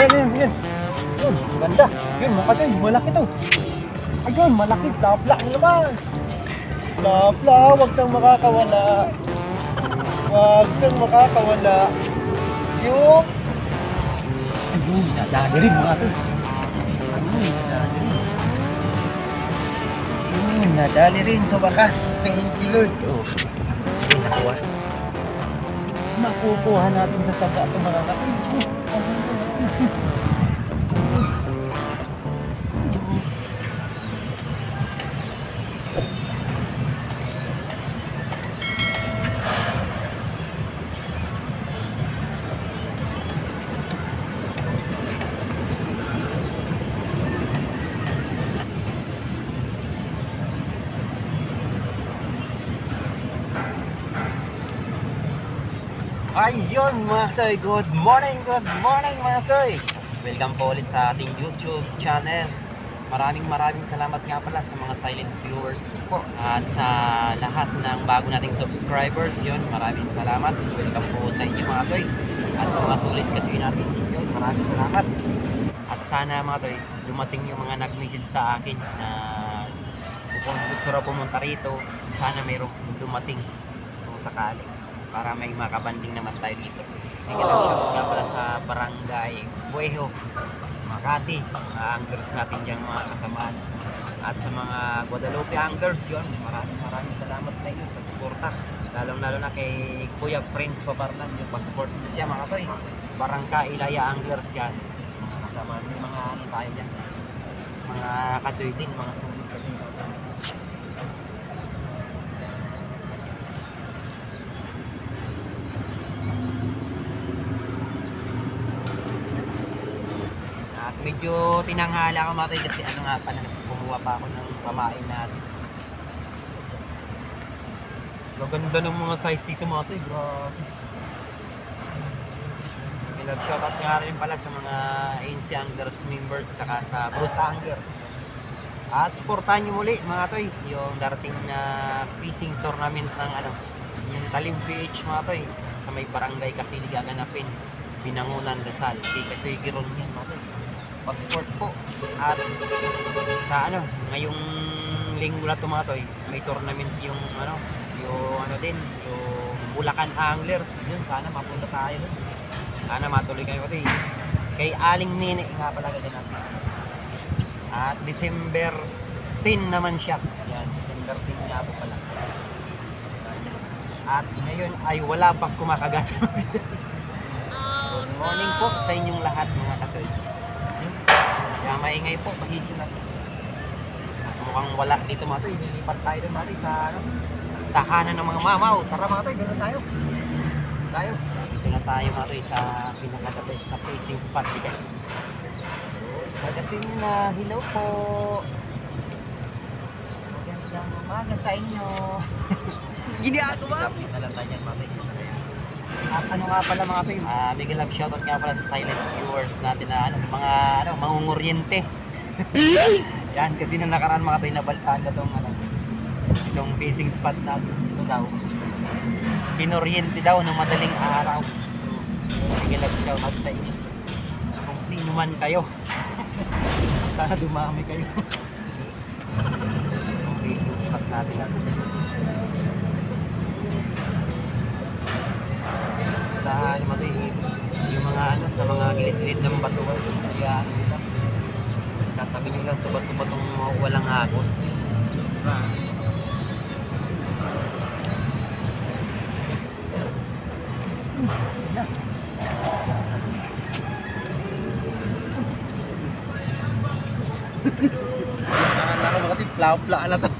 Ayan, ayan, ayan. Yun, ganda. Yun, mga kachoy, malaki to. Ayun, malaki. Lapla naman. Lapla, wag kang makakawala. Wag kang makakawala. Yung... Ayun, nadali rin mga to. Ayun, nadali rin. Ayun, nadali rin sa wakas. Thank you, Lord. Oh, nakuha. Makukuha natin sa saba ito mga kapatid. Ayun mga choy, good morning, good morning mga choy! Welcome po ulit sa ating YouTube channel. Maraming maraming salamat nga pala sa mga silent viewers po at sa lahat ng bago nating subscribers. Yun maraming salamat. Welcome po sa inyo mga toy at sa mga sulit ka natin. Yun maraming salamat. At sana mga toy dumating yung mga nag-message sa akin na kung gusto raw pumunta rito sana mayroong dumating kung sakali para may makabanding naman tayo dito. May shout nga pala sa barangay Buejo, Makati, mga anglers natin dyan mga kasamaan. At sa mga Guadalupe anglers yun, maraming maraming salamat sa inyo sa suporta. Lalong lalo na kay Kuya Prince Paparlan, yung passport siya mga toy. Barangka Ilaya anglers yan. Mga kasamaan, may mga ano tayo dyan. Mga kachoy din, mga sulit kasi. At medyo tinanghala ako matay kasi ano nga pala, kumuha pa ako ng pamain natin. Gaganda ng mga size dito mga to, grabe. May love shoutout nga rin pala sa mga ANC Anglers members at saka sa Bruce Anglers. At supportahan nyo muli mga toy, yung darating na fishing tournament ng ano, yung Talim PH mga toy, sa may barangay Kasili gaganapin, Binangunan, Rizal, Kachoy Giron yan passport po. At sa ano, ngayong linggo na to mga toy, may tournament yung ano, yung ano din, yung Bulacan Anglers. Yun, sana mapunta tayo dun. Sana matuloy kayo toy. Kay Aling Nene nga pala ganyan natin. At December 10 naman siya. Yan, December 10 nga po pala. At ngayon ay wala pang kumakagat. Good morning po sa inyong lahat mga katoy. Kaya maingay po, pasensya na. At mukhang wala dito mga toy. Lilipat tayo doon mga sa ano, sa kanan ng mga mamaw. Tara mga toy, ganoon tayo. Tayo. Dito na tayo mga toy sa pinaka best na facing spot dito. Pagdating na, hello po. Magandang umaga sa inyo. Ginagawa mo. Kapit na lang tayo mga toy. At ano nga pala mga toy, ah, bigyan lang shoutout nga pala sa silent viewers natin na ano, mga ano, mangunguryente. Yan, kasi na nakaraan mga toy, nabaltaan ka tong ano, itong fishing spot natin. Ito daw. Kinuryente daw ng madaling araw. So, bigyan lang shoutout sa inyo. Kung sino man kayo. Sana dumami kayo. Itong fishing spot natin natin. Basta ano eh, yung mga ano sa mga gilid-gilid ng batuan, kaya ano nila. Tatabi nyo lang sa bato-batong walang agos. Akala ko makati pla-pla na to.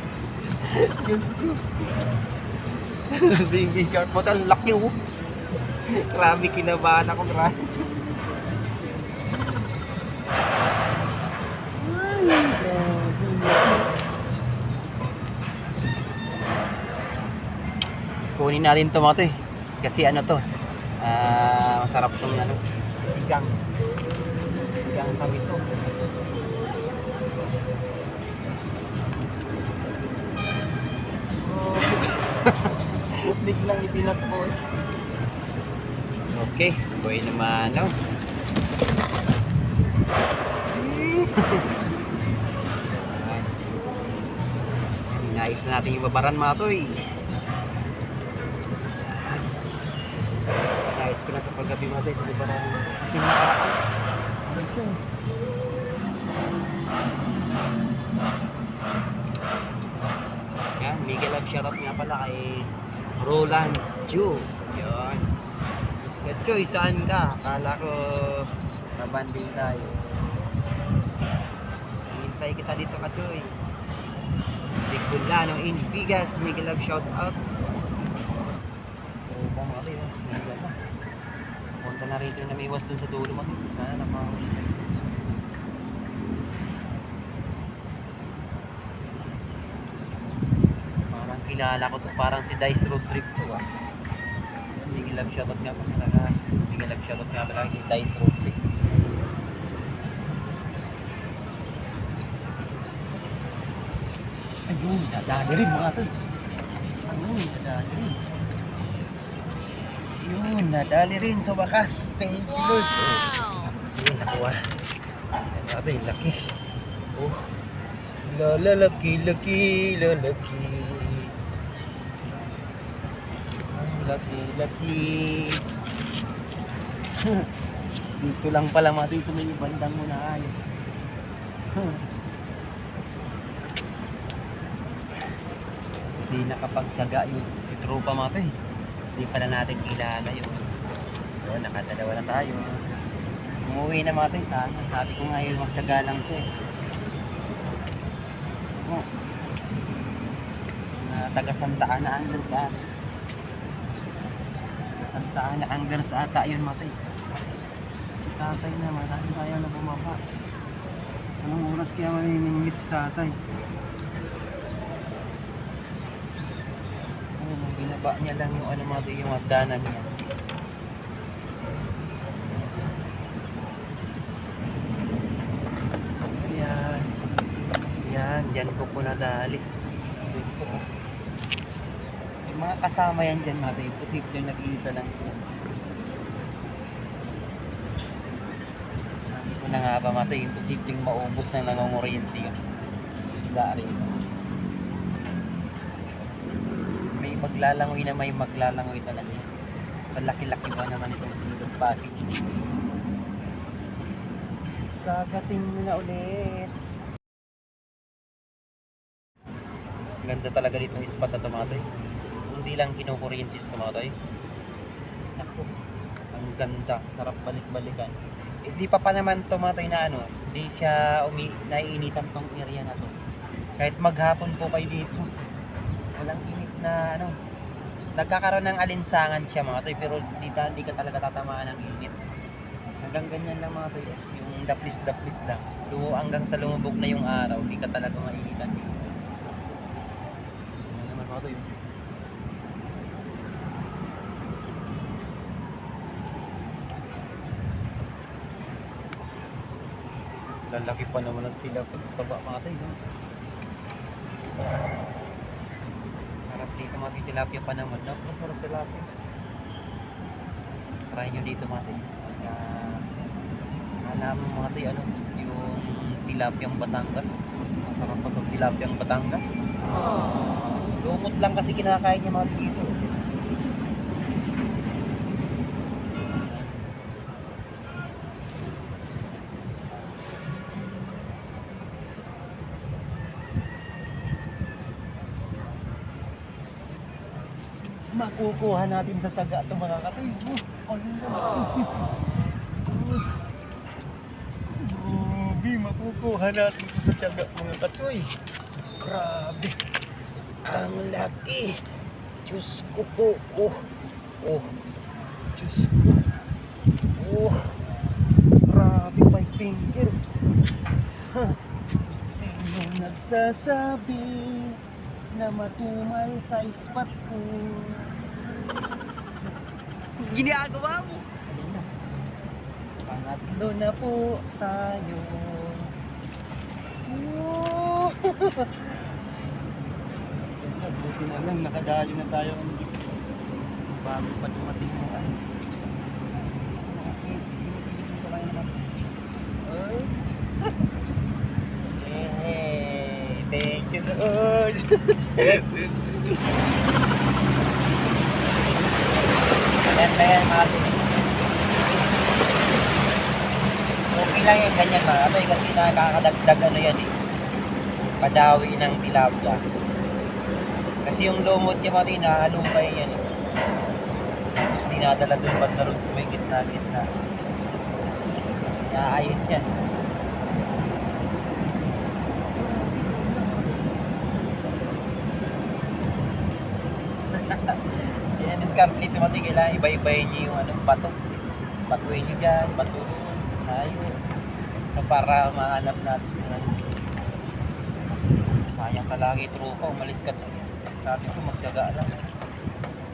Diyos ko. Baby shark mo, ang laki oh. Grabe kinabahan ako, grabe. Kunin natin to mga to eh. Kasi ano to, ah masarap tong ano, sigang. Sigang sa miso. Oh. Biglang itinakbo. Okay, buhay naman, no? Inayos na natin yung babaran mga toy. Inayos ko na ito paggabi mga toy. Babaran kasi mga ano siya. Yan, Miguel Love shoutout nga pala kay Roland Ju. Yun. Kachoy, saan ka? Akala ko kabanding tayo. Hintay kita dito, Kachoy. Bigulano in Bigas, Miguel Love shoutout. Oo ba mga kayo? Miguel na. Punta na rito na may iwas dun sa dulo mo. Sana siya. Parang kilala ko to. Parang si Dice Road Trip to ah. Miguel Love shoutout nga pala talaga. Miguel Love shoutout nga pala kay Dice Trip. Ayun, dadali rin mga to. Ayun, nadali rin. Yun, nadali rin sa wakas. Thank you Lord. Oh. Yun, nakuha. Yan ito, yung laki. Oh. Laki, lalaki. Ang laki, laki. Dito lang pala mati sa may bandang unahan. Hindi nakapagtyaga yung si tropa mati. Hindi pala natin kilala yun. So, nakadalawa na tayo. Umuwi na mati sa Sabi ko nga yun, magtyaga lang siya. eh. Oh. Na taga Santa Ana Anglers sa Santa Ana Anglers ata yun matay. Tatay na marami kaya na bumaba. Anong oras kaya mamimingit si tatay? Ano, binaba niya lang yung ano mga yung hagdanan niya. Ayan. Yan, dyan ko po nadali. Dyan po. Yung mga kasama yan dyan natin, posible nag-iisa lang. Sabi ko na nga ba mata, imposibleng maubos na nangunguryente yun. Isda rin. May maglalangoy na may maglalangoy talaga. Sa laki-laki ba naman itong Ilog Pasig. Kagating mo na ulit. Ganda talaga dito yung spot na tumatay. Hindi lang kinukuryente tumatay. Naku, ang ganda. Sarap balik-balikan. Eh, di pa pa naman tumatay na ano, di siya umi naiinitan tong area na to. Kahit maghapon po kayo dito, walang init na ano, nagkakaroon ng alinsangan siya mga toy, pero di, ta, di ka talaga tatamaan ng init. Hanggang ganyan lang mga toy, yung daplis-daplis lang. Lumo hanggang sa lumubog na yung araw, di ka talaga mainitan dito. Ano naman mga toy? Lalaki pa naman ang tila sa taba mga toy. No? Sarap dito mga toy, tilapia pa naman. Napakasarap tilapia. Try nyo dito mga toy. Uh, alam mo mga toy, ano, yung tilapiyang Batangas. Mas masarap pa sa tilapiyang Batangas. Lumot lang kasi kinakain niya mga dito. Makukuha natin sa saga ito mga. Oh, ano Grabe, makukuha natin ito sa tiyaga mga katoy. Grabe. Ang laki. Diyos ko po. Oh. Oh. Diyos ko. Oh. Grabe, five fingers. Ha. Sino nagsasabi na matumal sa ispat ko? Ginagawa mo. Pangatlo na po tayo. Woo! Buti na lang, nakadali na tayo bago pa dumating mo ano. Ay! Hey, thank you Lord! Ayan na yan mga toy. Okay lang yan, ganyan mga toy, kasi nakakadagdag ano yan eh. Padawi ng tilapia. Kasi yung lumot niya mga toy, nakalumpay yan eh. Tapos dinadala dun banda ron sa may gitna-gitna. Naayos yan. Dito mati, kailangan iba-ibayin niyo yung ano, bato. Batuin niyo dyan, bato doon. So, para mahanap natin yung ano. Sayang talaga yung trupa, umalis kasi. Sabi ko, magtyaga lang.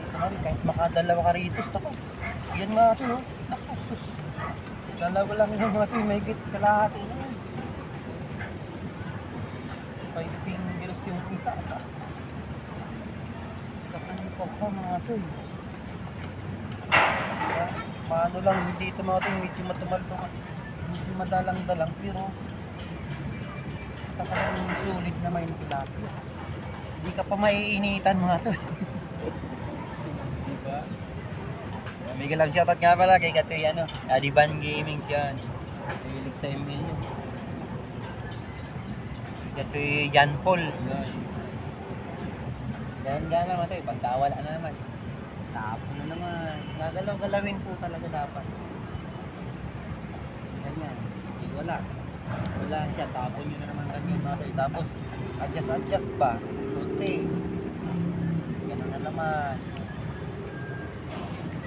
Dito man, kahit makadalawa ka rito, tako. Yan nga ito, oh. Naku, sus. Dalawa lang yung mga ito, may higit kalahati na. Five fingers yung isa. Sa kanito ko mga ito, eh. Paano lang, hindi mga ito, medyo matumaldo ka. Medyo madalang-dalang, pero talagang sulit naman yung tilapia. Hindi ka pa maiinitan mga ito. diba? Miguel love shoutout nga pala kay Katoy ano, Adiban Gaming siya. Mahilig sa email yun. Katoy John Paul. Yun. Ganyan nga naman ito eh, pagkawala na naman. Tapon na naman. Gagalaw-galawin po talaga dapat. Ganyan. Hindi wala. Wala siya, tapon nyo na naman ganyan mga. Tapos, adjust-adjust pa. Kunti. Ganun na naman.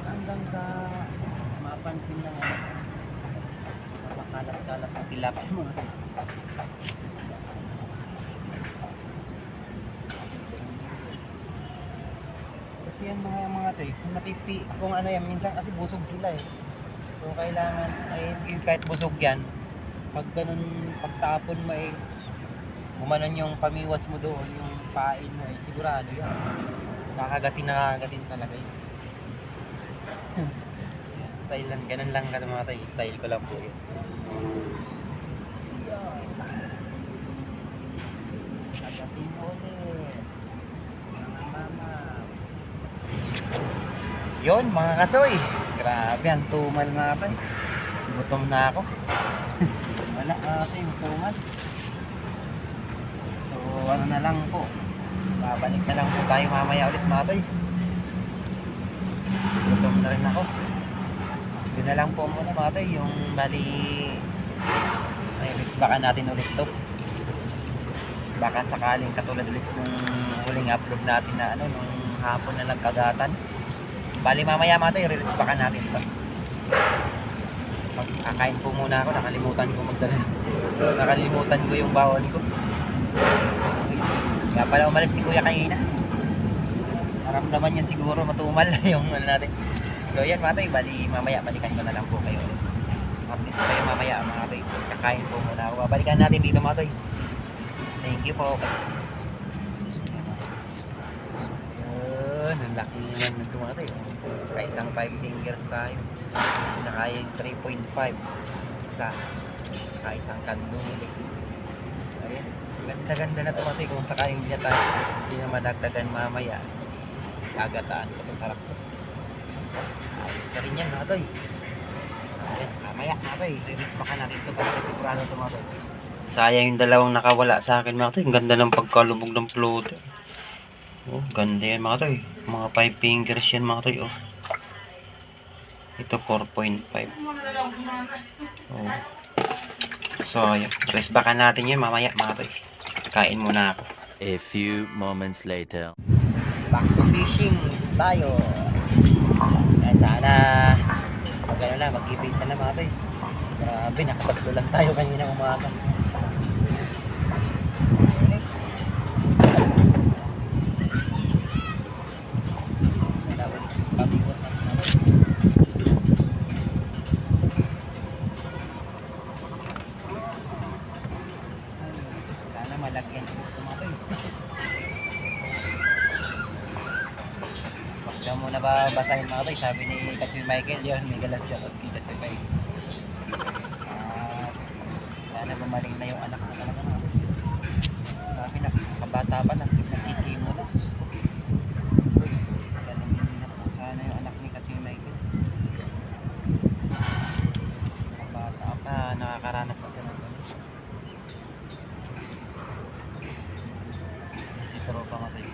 Hanggang sa mapansin ng ano, makalat-kalat ng tilapia mga. Kasi yung mga mga kung napipi, kung ano yan, minsan kasi busog sila eh. So kailangan, ay kahit busog yan, pag ganun, pagtapon mo eh, gumanon yung pamiwas mo doon, yung pain mo eh, sigurado yan. Nakagatin, nakagatin talaga yun. style lang, ganun lang ka mga tayo, style ko lang po yun. Kagatin mo ulit. Mga mama. Yun mga katsoy. Grabe ang tumal tay. Gutom na ako. Wala ate yung tumal. So ano na lang po. Babalik na lang po tayo mamaya ulit mga tay. Gutom na rin ako. Yun na lang po muna mga tay. Yung bali ay baka natin ulit to. Baka sakaling katulad ulit nung huling upload natin na ano nung hapon na nagkagatan. Bali mamaya mga tayo, release baka natin ito. Pag kakain po muna ako, nakalimutan ko magdala. nakalimutan ko yung bawon ko. Kaya pala umalis si kuya kanina. Maramdaman niya siguro matumal yung ano natin. So yan mga tayo, bali mamaya balikan ko na lang po kayo. Update kayo mamaya mga tayo. Kakain po muna ako. Babalikan natin dito mga tayo. Thank you po. Yun, ang laki naman ng tumatay. Kaya isang 5 fingers tayo. Tsaka yung 3.5. Isa. Tsaka isang kanduli. So, ayan. Ganda-ganda na tumatay kung sakaling hindi na tayo. Hindi na madagdagan mamaya. Gagataan ko to sarap to. Ayos na rin yan mga mamaya mga toy. Release baka natin ito para sigurado ito mga. Sayang yung dalawang nakawala sa akin mga toy. Ang ganda ng pagkalubog ng floater. Oh, ganda yan mga toy. Mga 5 fingers yan mga toy. Oh. Ito 4.5. Oh. So, yun. Rest baka natin yun mamaya mga toy. Kain muna ako. A few moments later. Back to fishing tayo. Kaya sana mag ano na, mag-ibig na mga toy. Grabe, nakatatlo lang tayo kanina umaga. Wala ulit. Pabiwas na mga toy. Sana malagyan ko ito mga toy. Huwag muna ba basahin mga toy. Sabi ni Katsuy Michael, yun, may galang siya to kay. Ah, sana gumaling na yung anak na talaga. Sabi na, kabata pa na. nakaranas sa siya ng Si tropa nga tayo.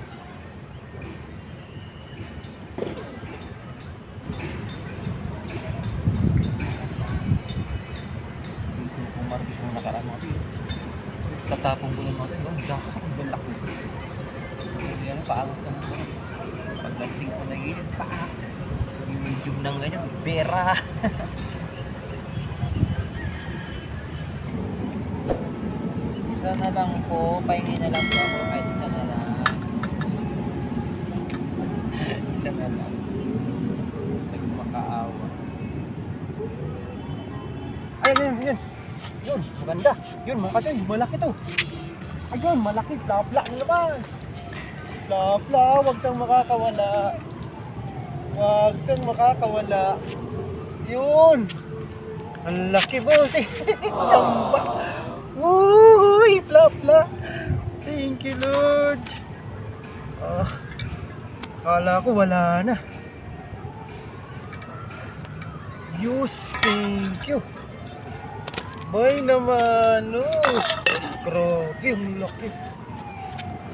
Pumarbis mo nakaraan mo. Tatapong ko ng mga ito. Ang dako, ang laki. Yan, paangas ka mo. Pagdating sa nagilid, pa. Yung medium ng ganyan, bera. Isa na lang po, pahingi na lang po ako kahit isa na lang. isa na lang. Nagmakaawa. Ayun, yun, yun. Yun, maganda. Yun, mga kasi, malaki to. Ayun, malaki. Plapla naman. Plapla, wag kang makakawala. Wag kang makakawala. Yun. Ang laki boss eh. Chamba. Uy, plapla. Thank you, Lord. Ah, kala ko wala na. Yus, thank you. Bay naman, no. Grabe, ang laki.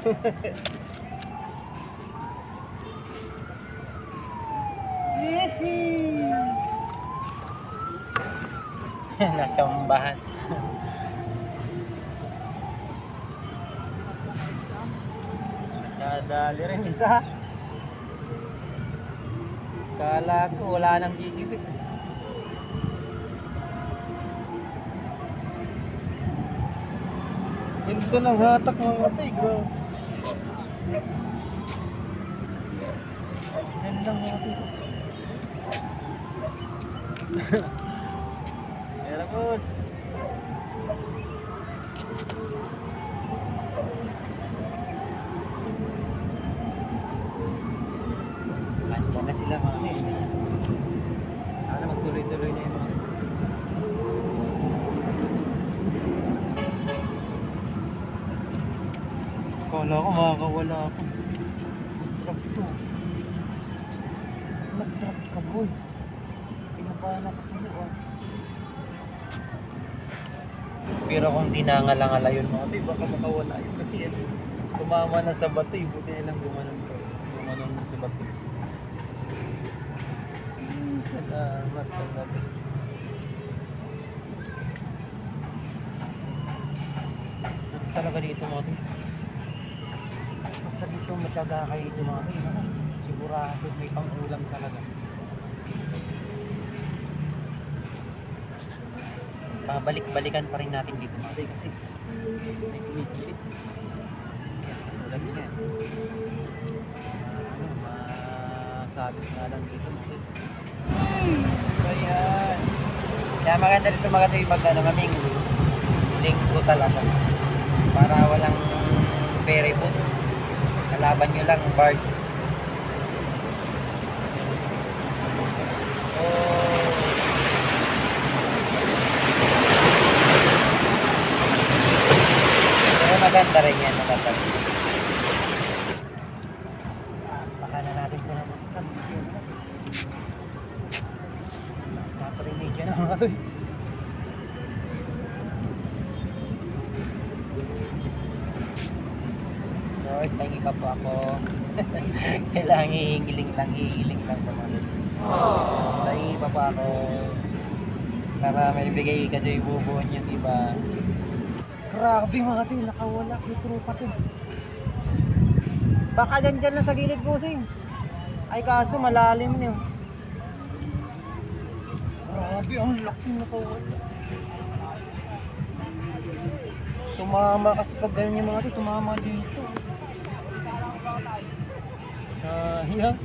Yehey! Nachambahan. Nadali rin isa. Kala ko wala nang gigibit. Ito ng hatak mga katsay, bro. Yan lang mga katsay. Pero boss. Andiyan na sila mga katsay. Magtuloy-tuloy na mga Kala ko makakawala ako. Trap to. Nag-trap ka boy. Pinabahan ako sa iyo ah. Pero kung dinangala-ngala yun mga di baka makawala yun kasi yan. Tumama na sa bato eh. Buti na lang gumanon. Gumanon na sa bato. Salamat. Ito talaga dito mga to. Basta dito matyaga kayo dito mga to. Ako, sigurado may pang-ulam talaga. Babalik-balikan pa rin natin dito mga to eh, kasi may kumikipit. Ulam yan. Nga lang dito mga to. Ayan. Kaya maganda dito to yung pag ano, maming linggo talaga. Para walang ferry boat. Kalaban nyo lang birds. Oh. Maganda rin yan, maganda rin. Baka na natin ito naman. Mas kapag media na mga to. eh. Lord, tangi pa po ako. Kailangan hihingiling lang, hihingiling lang po mga Lord. Tangi pa po ako. Para may dyan bubuon yung iba. Grabe mga to, nakawala. May trupa to. Baka dyan dyan lang sa gilid pusing. Ay kaso malalim niyo. Grabe, ang laki nakawala. Tumama kasi pag ganyan yung mga to, tumama dito. Sayang.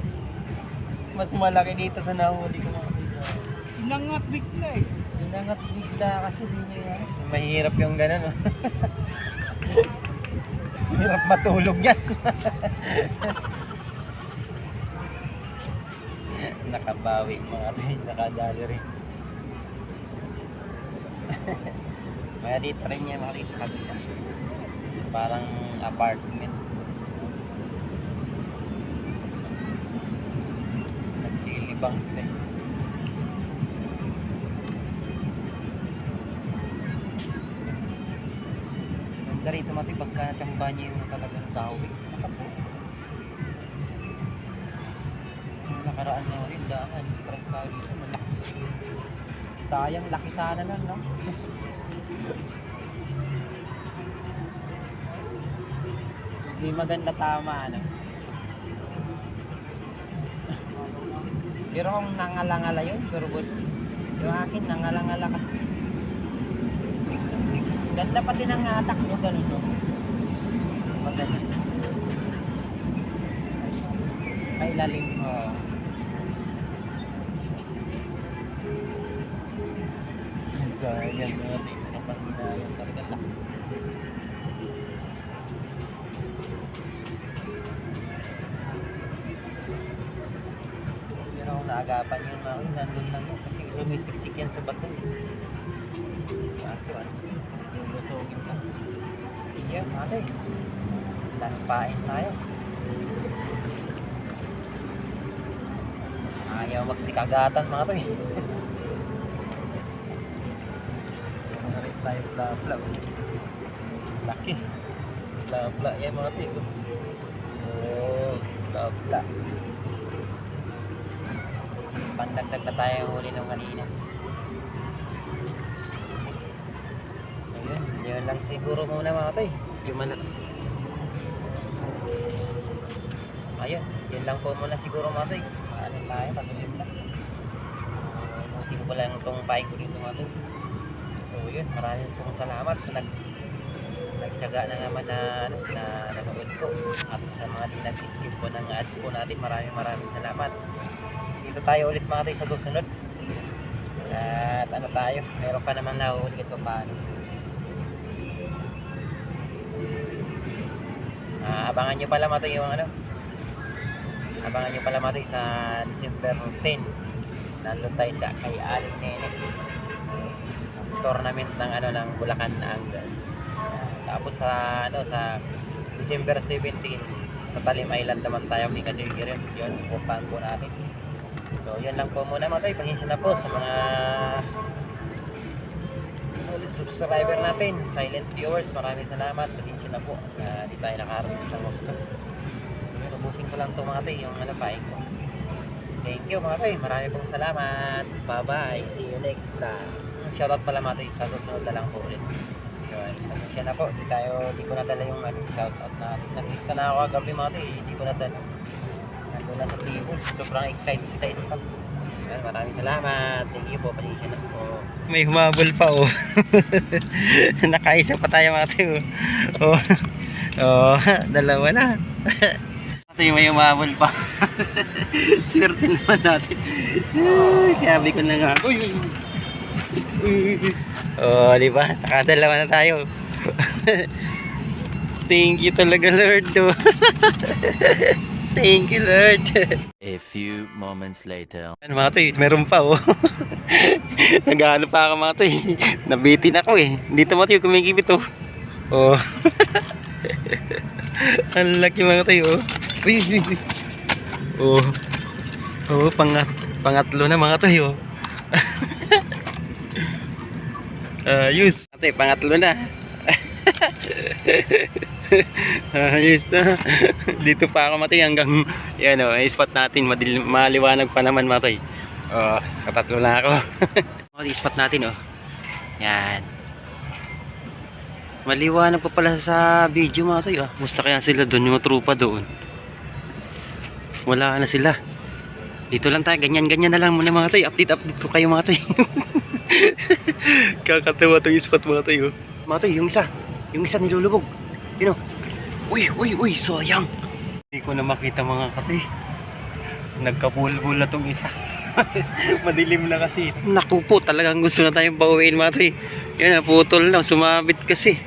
Mas malaki dito sa nahuli ko mga to. Inangat bigla eh. Inangat bigla kasi di niya yan. Mahirap yung ganun. Hirap matulog yan. Nakabawi mga tayo, nakadali rin. Kaya dito rin mga tayo sa kabila. Parang apartment. Naglilibang sila. Maganda rito mati pagka natsamba niya yung talagang. Nakapo. Yung nakaraan na rin, daan, strike tayo dito. Sayang, laki sana nun, no? Hindi maganda tama, ano? Pero kung nangalangala yun, sure. Yung akin, nangalangala kasi. Ganda pati ng hatak mo, ganun, no? Maganda. Ay, lalim. Oo. Sayang natin. Kapanginayan talaga laki. Pero kung naagapan yun, mga nandun lang. Kasi lumisiksik yan sa bato. eh. Kaso ano, lulusogin ka. Sige, ate. Last pain tayo. Ayaw magsikagatan mga to eh. Mga rin tayo bla-bla. oh. Laki. Bla-bla yan mga to eh. Oh, bla-bla. Pandagdag na tayo yung huli nung kanina. So lang siguro muna mga to eh. Yung mana. Ayun, yun lang po muna siguro mga to eh. Ano tayo, patuloy lang. Uh, Musing ko lang itong paing ko dito mga to. So yun, maraming pong salamat sa nag nagtyaga na naman na, ano, na nanood ko at sa mga di nag-skip po ng ads po natin maraming maraming salamat dito tayo ulit mga tayo sa susunod at ano tayo meron pa naman nahuhuli kahit pa paano abangan nyo pala mga tayo yung ano. Abangan nyo pala mga tayo sa December 10 nandun tayo sa kay Aling Nene. Tournament ng ano ng Bulacan Angas tapos sa ano sa December 17 sa Talim Island naman tayo ni Kajigirin yun supportahan po natin. So, yun lang po muna mga tayo. Pasensya na po sa mga solid subscriber natin, silent viewers. Maraming salamat. Pasensya na po na di tayo naka-harvest ng gusto. Pero busin ko lang to mga tayo, yung paing ko. Thank you mga tayo. Marami pong salamat. Bye-bye. See you next time. Shoutout pala mga tayo. Sa susunod na lang po ulit. Yun. Pasensya na po. Di tayo, di ko nadala yung ano, shoutout na. Naglista na ako kagabi mga tayo. Di ko nadala. Nandun na sa table. Sobrang excited sa spot. Maraming salamat. Thank you po. Pasensya na po. May humabol pa oh. Nakaisa pa tayo mga tayo. Oh. Oh, dalawa na. Ito yung may humabol pa. Swerte naman natin. Kabi ko na nga. Uy. Oh, di ba? Saka na tayo. Thank you talaga, Lord. Thank you, Lord. A few moments later. Ano mga toy, meron pa oh. Nagano pa ako mga toy. Nabitin ako eh. Dito mga toy, kumikipit oh. Oh. Ang laki mga toy oh. Uy, uy, uy. Oh. Oh, pangat pangatlo na mga toy oh. Ayos. Ate, pangatlo na. Ayos na. Dito pa ako matay hanggang yan o, oh, spot natin. Madil, maliwanag pa naman matay. Oh, katatlo na ako. Mga spot natin oh. Yan. Maliwanag pa pala sa video mga tayo. Ah. Musta kaya sila doon, yung trupa doon. Wala na sila. Dito lang tayo, ganyan-ganyan na lang muna mga tayo. Update-update ko kayo mga tayo. Kakatawa itong spot mga tayo. Mga tayo, yung isa. Yung isa nilulubog. Yun o. Uy, uy, uy, sayang. Hindi ko na makita mga katay. Nagkabulbul na tong isa. Madilim na kasi. Naku po, talagang gusto na tayong pauwiin mga tay. Yan, naputol na. Sumabit kasi.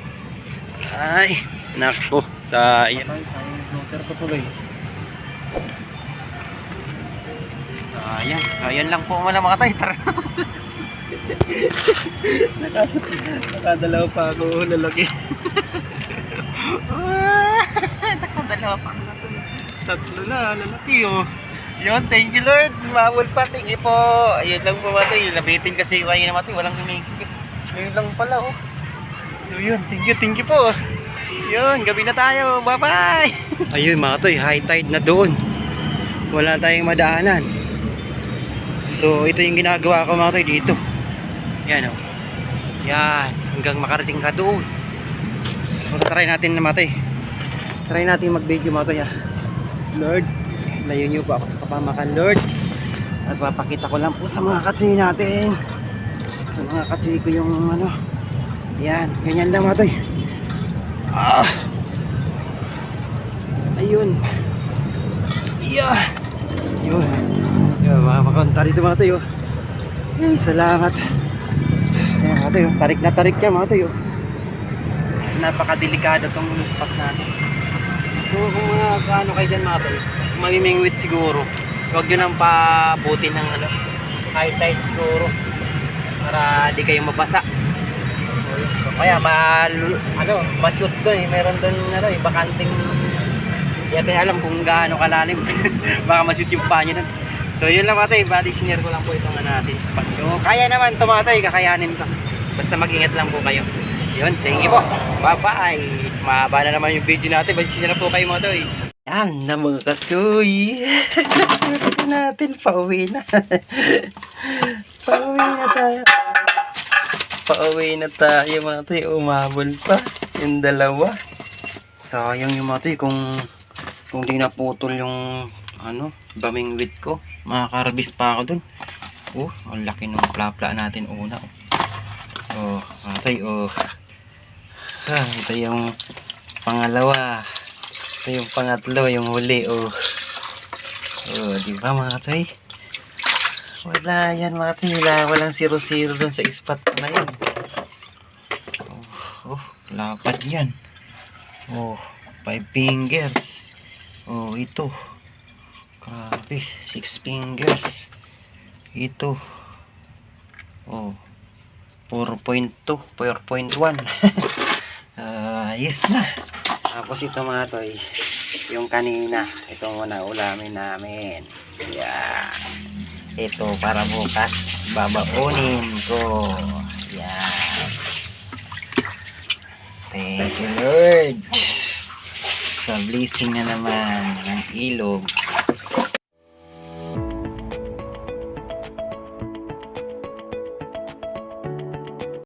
Ay, naku. Sa, yan ay, sa floater ko tuloy. Ayan, ayan lang po muna mga tay. Tara. Nakadalawa pa ako, lalaki. Ah, Nakadalawa pa ako. Tatlo na, lalaki oh. Yun, thank you Lord. Mawal pa, thank you po. Ayun lang po matay. Labitin kasi kayo na matay. Walang humigit. Ngayon lang pala oh. So yun, thank you, thank you po. Yun, gabi na tayo. Bye-bye! Ayun mga toy, high tide na doon. Wala tayong madaanan. So, ito yung ginagawa ko mga toy dito. Yan o. Yan, hanggang makarating ka doon. So, try natin na mga toy. Try natin mag-video mga toy ah. Lord, layo niyo po ako sa kapamakan Lord. At papakita ko lang po sa mga katsoy natin. Sa mga katsoy ko yung ano. Yan, ganyan lang mga toy. Ah. Ayun. Yeah. Yun. Yun, mga makonta dito mga tayo. Ay, salamat. Mga tayo. Tarik na tarik yan mga tayo. Napakadelikado tong spot natin. So, kung mga kaano kayo dyan mga tayo, mamimingwit siguro. Huwag nyo nang pabuti ng ano, high tide siguro. Para di kayo mabasa. So, kaya ma ano, ma-shoot doon eh. Meron doon ano, eh, bakanting hindi natin alam kung gaano kalalim. Baka ma-shoot yung paa nyo doon. So yun lang matay, bali sinare ko lang po itong ano natin spot. So kaya naman tumatay, kakayanin to. Basta mag-ingat lang po kayo. Yun, thank you po. Bye-bye. Mahaba na naman yung video natin. Balik na po kayo mga toy. Yan na mga katsuy. Sarap natin, pauwi na. pauwi na tayo. Pauwi na tayo mga toy. Umabol pa. Yung dalawa. Sayang yung mga toy kung kung di naputol yung ano, baming wit ko. Makakarbis pa ako dun. Oh, ang laki ng plapla natin una. Oh, mga toy, oh. Ah, ito yung pangalawa. Ito yung pangatlo, yung huli, oh. Oh, di ba mga toy? Wala yan mga toy. Wala, walang zero-zero dun sa spot na yan. Oh, oh lapad yan. Oh, five fingers. Oh, ito. Grabe, six fingers. Ito. Oh, 4.2, 4.1. Ah, yes na. Tapos ito mga toy, yung kanina, ito muna ulamin namin. Yan. Ito para bukas babaunin ko. Yan. Thank you Lord. Sa blessing na naman ng ilog.